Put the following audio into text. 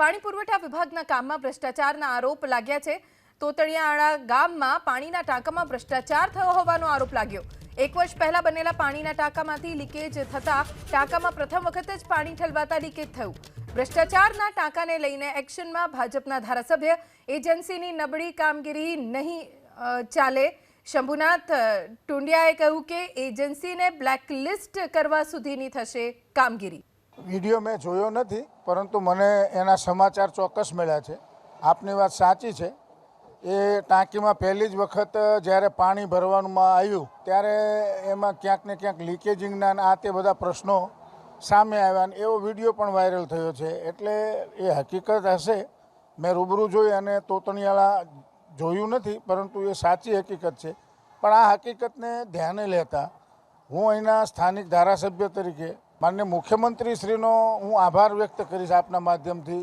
પાણી પુરવઠા વિભાગના કામમાં ભ્રષ્ટાચારના આરોપ લાગ્યા છે. તોતળિયાળા ગામમાં પાણીના ટાંકામાં ભ્રષ્ટાચાર થયો હોવાનો આરોપ લાગ્યો. એક વર્ષ પહેલા બનેલા પાણીના ટાંકામાંથી લીકેજ થતા ટાંકામાં પ્રથમ વખત જ પાણી ઠલવાતા લીકેજ થયું. ભ્રષ્ટાચારના ટાંકાને લઈને એક્શનમાં ભાજપના ધારાસભ્ય એજન્સીની નબળી કામગીરી નહીં ચાલે. શંભુનાથ ટુંડિયાએ કહ્યું કે એજન્સીને બ્લેકલિસ્ટ કરવા સુધીની થશે કામગીરી. વીડિયો મેં જોયો નથી, પરંતુ મને એના સમાચાર ચોક્કસ મળ્યા છે. આપની વાત સાચી છે. એ ટાંકીમાં પહેલી જ વખત જ્યારે પાણી ભરવાનુંમાં આવ્યું, ત્યારે એમાં ક્યાંક ને ક્યાંક લીકેજિંગના આ તે બધા પ્રશ્નો સામે આવ્યા અને એવો વીડિયો પણ વાયરલ થયો છે. એટલે એ હકીકત હશે. મેં રૂબરૂ જોઈ અને તોતણિયાળા જોયું નથી, પરંતુ એ સાચી હકીકત છે. પણ આ હકીકતને ધ્યાને લેતા હું અહીંના સ્થાનિક ધારાસભ્ય તરીકે માન્ય મુખ્યમંત્રીશ્રીનો હું આભાર વ્યક્ત કરીશ આપના માધ્યમથી.